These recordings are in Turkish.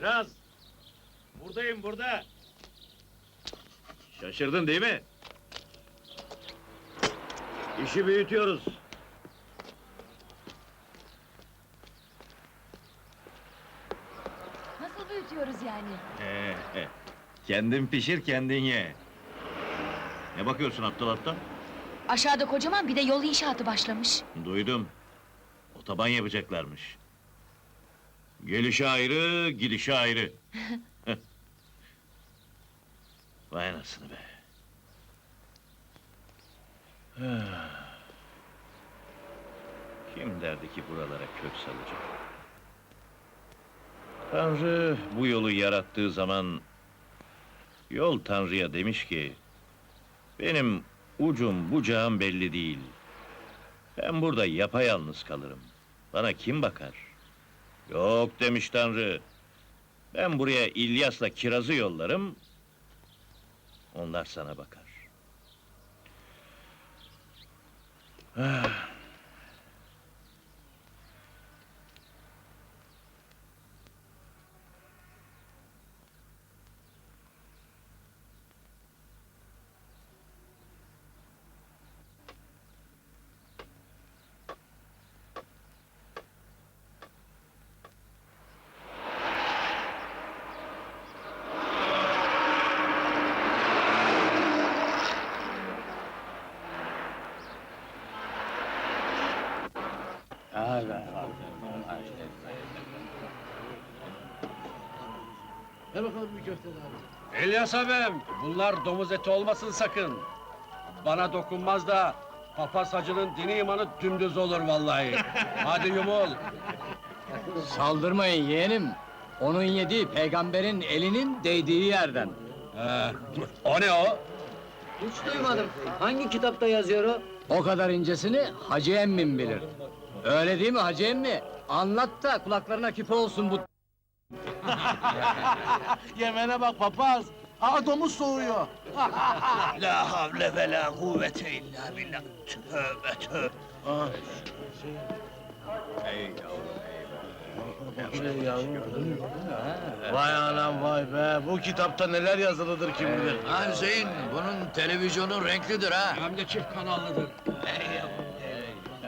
Kiraz! Buradayım burada. Şaşırdın değil mi? İşi büyütüyoruz. Nasıl büyütüyoruz yani? Kendin pişir kendin ye. Ne bakıyorsun aptal aptal? Aşağıda kocaman bir de yol inşaatı başlamış. Duydum. Otoban yapacaklarmış. Gelişi ayrı, gidişi ayrı. Vay anasını be. Kim derdi ki buralara kök salacak? Tanrı bu yolu yarattığı zaman... ...yol Tanrı'ya demiş ki... ...benim ucum bucağım belli değil. Ben burada yapayalnız kalırım. Bana kim bakar? Yok demiş Tanrı. Ben buraya İlyas'la kirazı yollarım. Onlar sana bakar. Ah. Ver bakalım bir köfte. İlyas abim, bunlar domuz eti olmasın sakın. Bana dokunmaz da papaz hacının dini imanı dümdüz olur vallahi. Hadi yumul. Saldırmayın yeğenim. Onun yediği peygamberin elinin değdiği yerden. Ee, o ne o? Hiç duymadım. Hangi kitapta yazıyor o? O kadar incesini Hacı emmim bilir. Öyle değil mi Hacı emmi? Anlat da kulaklarına küpe olsun bu... Yemene bak papaz. Aa domuz soğuyor. La havle ve la kuvvete illa billah. Tövbe tövbe. Vay anam vay be. Bu kitapta neler yazılıdır kim bilir. Ha Hüseyin, bunun televizyonu renklidir ha. Hem de çift kanallıdır.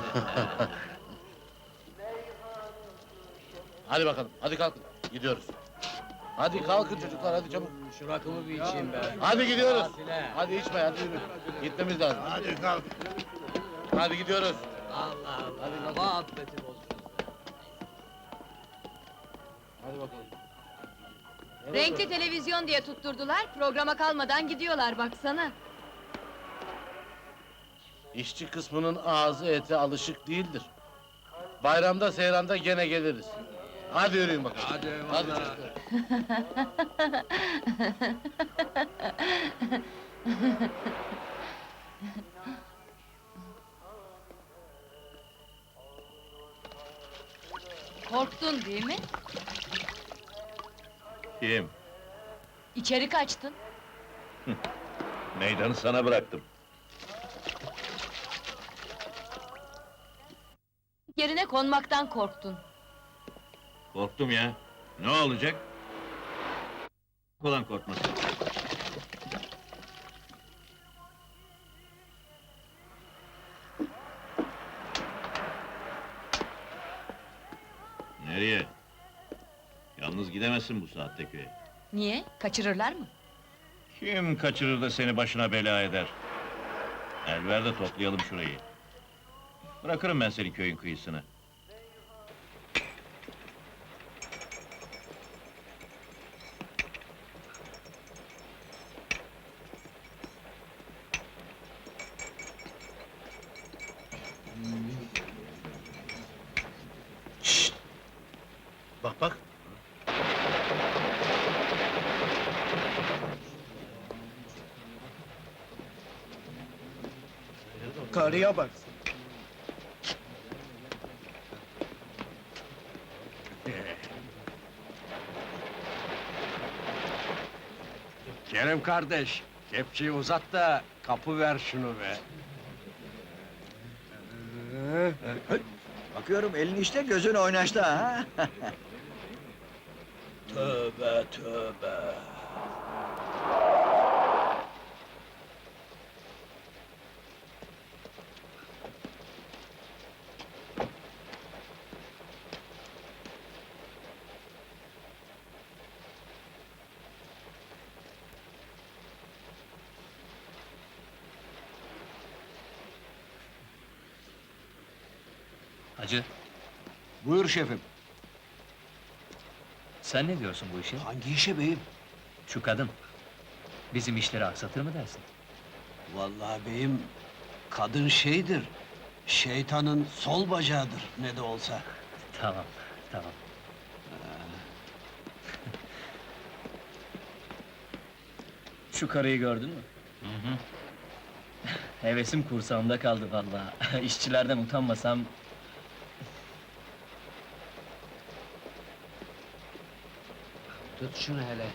Hadi bakalım, hadi kalkın. Gidiyoruz. Hadi kalkın çocuklar, hadi çabuk. Şu rakımı bir içeyim be. Hadi gidiyoruz. Hadi içme, hadi yürü. Gitmemiz lazım. Hadi kalk. Hadi gidiyoruz. Allah Allah. Baba affetim olsun. Hadi bakalım. Renkli televizyon diye tutturdular, programa kalmadan gidiyorlar baksana. İşçi kısmının ağzı ete alışık değildir. Bayramda seyranda gene geliriz. Hadi yürüyün bakalım. Hadi Hadi çocuklar. Korktun değil mi? Kim? İçeri kaçtın. Meydanı sana bıraktım. Yerine konmaktan korktun. Korktum ya. Ne olacak? Olan korkması. Nereye? Yalnız gidemezsin bu saatte köye. Niye? Kaçırırlar mı? Kim kaçırır da seni başına bela eder? El ver de toplayalım şurayı. Bırakırım ben seni köyün kıyısına. Bak. Karıya bak. Kardeş, kepçeyi uzat da kapı ver şunu be. Bakıyorum elin işte gözün oynaşta ha. tövbe tövbe. Hacı, Buyur şefim. sen ne diyorsun bu işe? Hangi işe beyim? Şu kadın, bizim işleri aksatır mı dersin? Vallahi beyim, kadın şeydir. Şeytanın sol bacağıdır ne de olsa. Tamam, tamam. Şu karıyı gördün mü? Hı hı. Hevesim kursağımda kaldı vallahi. İşçilerden utanmasam... Tut şunu hele.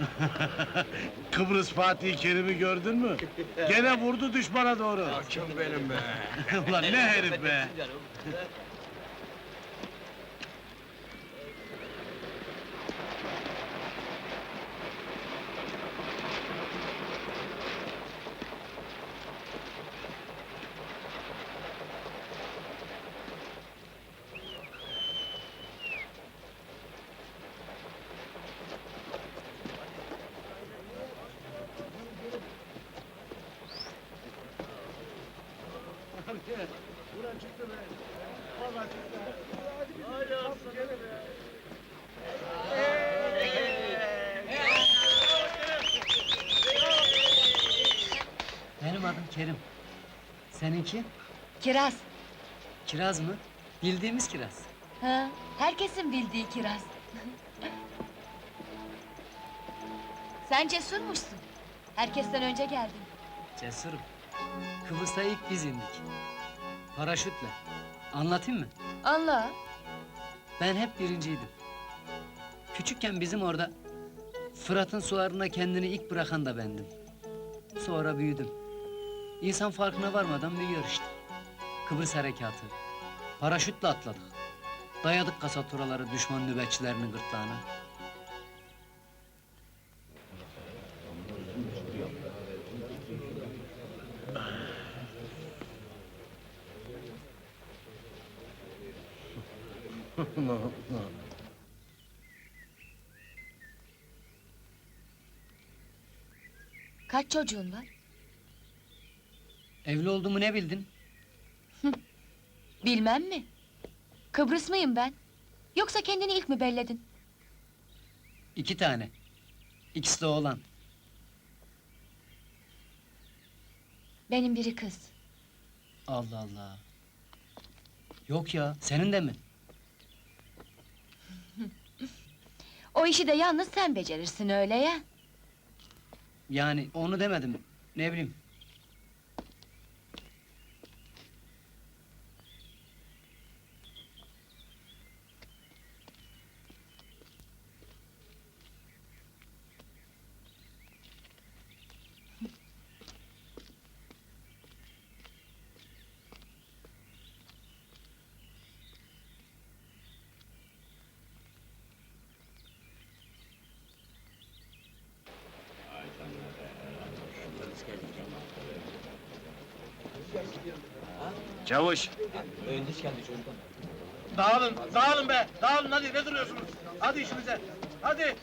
Kıbrıs Fatih Kerim'i gördün mü? Gene vurdu düşmana doğru. Kim benim be? Ulan ne herif be! Benim adım Kerim. Seninki? Kiraz. Kiraz mı? Bildiğimiz kiraz. Ha, herkesin bildiği kiraz. Sen cesurmuşsun. Herkesten önce geldin. Cesurum. Kıbrıs'ta ilk biz indik. Paraşütle. Anlatayım mı? Allah. Ben hep birinciydim. Küçükken bizim orada Fırat'ın sularına kendini ilk bırakan da bendim. Sonra büyüdüm. İnsan farkına varmadan büyüyor işte. Kıbrıs harekatı. Paraşütle atladık. Dayadık kasaturaları düşman nöbetçilerinin gırtlağına. Kaç çocuğun var? Evli olduğumu ne bildin? Bilmem mi? Kıbrıs mıyım ben? Yoksa kendini ilk mi belledin? İki tane. İkisi de oğlan. Benim biri kız. Allah Allah. Yok ya, senin de mi? O işi de yalnız sen becerirsin öyle ya. Yani onu demedim. Ne bileyim. Çavuş, Dağılın, dağılın be! Dağılın hadi ne duruyorsunuz? Hadi işinize! Hadi!